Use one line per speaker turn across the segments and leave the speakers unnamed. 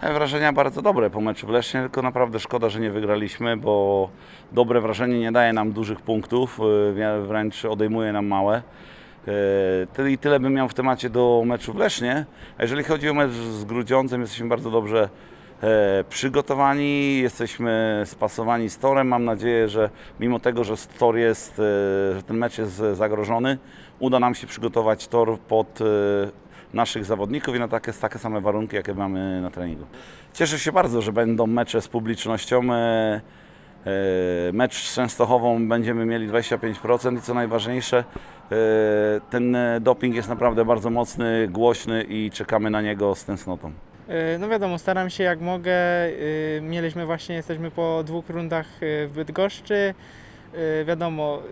E, Wrażenia bardzo dobre po meczu w Lesznie, tylko naprawdę szkoda, że nie wygraliśmy, bo dobre wrażenie nie daje nam dużych punktów, e, wręcz odejmuje nam małe. E, i tyle bym miał w temacie do meczu w Lesznie. A jeżeli chodzi o mecz z Grudziądzem, jesteśmy bardzo dobrze przygotowani, jesteśmy spasowani z torem. Mam nadzieję, że mimo tego, że tor jest, e, że ten mecz jest zagrożony, uda nam się przygotować tor pod e, naszych zawodników i na takie, takie same warunki, jakie mamy na treningu. Cieszę się bardzo, że będą mecze z publicznością. E, e, Mecz z Częstochową będziemy mieli 25% i co najważniejsze, e, ten e, doping jest naprawdę bardzo mocny, głośny i czekamy na niego z tęsknotą.
Y, No wiadomo, staram się jak mogę. Y, Mieliśmy właśnie, jesteśmy po dwóch rundach y, w Bydgoszczy. Wiadomo,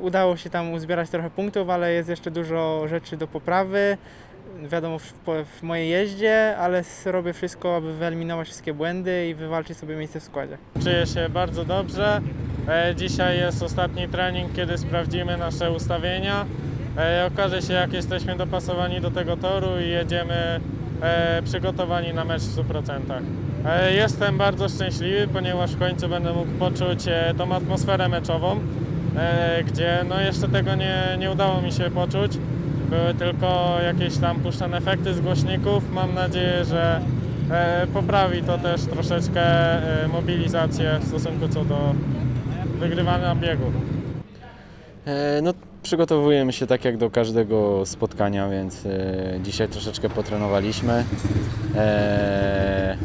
udało się tam uzbierać trochę punktów, ale jest jeszcze dużo rzeczy do poprawy. Wiadomo, w, w mojej jeździe, ale robię wszystko, aby wyeliminować wszystkie błędy i wywalczyć sobie miejsce w składzie.
Czuję się bardzo dobrze. E, Dzisiaj jest ostatni trening, kiedy sprawdzimy nasze ustawienia. E, Okaże się, jak jesteśmy dopasowani do tego toru i jedziemy e, przygotowani na mecz w 100%. E, Jestem bardzo szczęśliwy, ponieważ w końcu będę mógł poczuć e, tą atmosferę meczową, e, gdzie no jeszcze tego nie, nie udało mi się poczuć. Były tylko jakieś tam puszczane efekty z głośników. Mam nadzieję, że e, poprawi to też troszeczkę e, mobilizację w stosunku co do wygrywania biegów.
E, No, przygotowujemy się tak jak do każdego spotkania, więc e, dzisiaj troszeczkę potrenowaliśmy. E,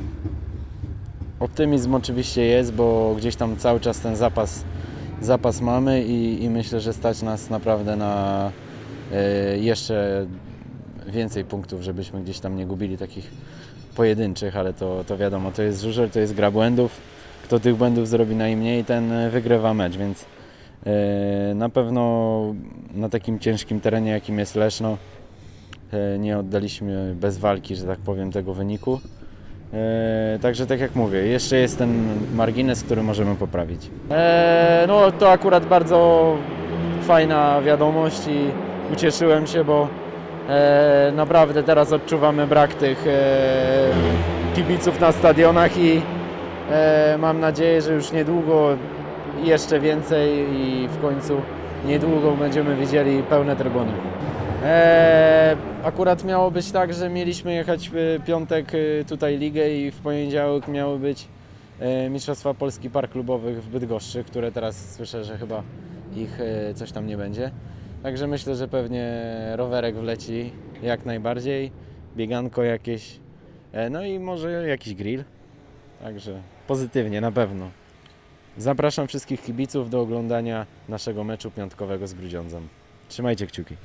optymizm oczywiście jest, bo gdzieś tam cały czas ten zapas, zapas mamy i, i myślę, że stać nas naprawdę na e, jeszcze więcej punktów, żebyśmy gdzieś tam nie gubili takich pojedynczych, ale to, to wiadomo, to jest żużel, to jest gra błędów. Kto tych błędów zrobi najmniej, ten e, wygrywa mecz, więc Na pewno na takim ciężkim terenie, jakim jest Leszno, e, nie oddaliśmy bez walki, że tak powiem, tego wyniku. E, Także tak jak mówię, jeszcze jest ten margines, który możemy poprawić. E, No to akurat bardzo fajna wiadomość i ucieszyłem się, bo e, naprawdę teraz odczuwamy brak tych e, kibiców na stadionach i e, mam nadzieję, że już niedługo jeszcze więcej i w końcu niedługo będziemy widzieli pełne trybuny. Eee, akurat miało być tak, że mieliśmy jechać w piątek e, tutaj ligę i w poniedziałek miały być e, Mistrzostwa Polski Park Klubowych w Bydgoszczy, które teraz słyszę, że chyba ich e, coś tam nie będzie. Także myślę, że pewnie rowerek wleci jak najbardziej, bieganko jakieś, e, no i może jakiś grill. Także pozytywnie na pewno. Zapraszam wszystkich kibiców do oglądania naszego meczu piątkowego z Grudziądzem. Trzymajcie kciuki.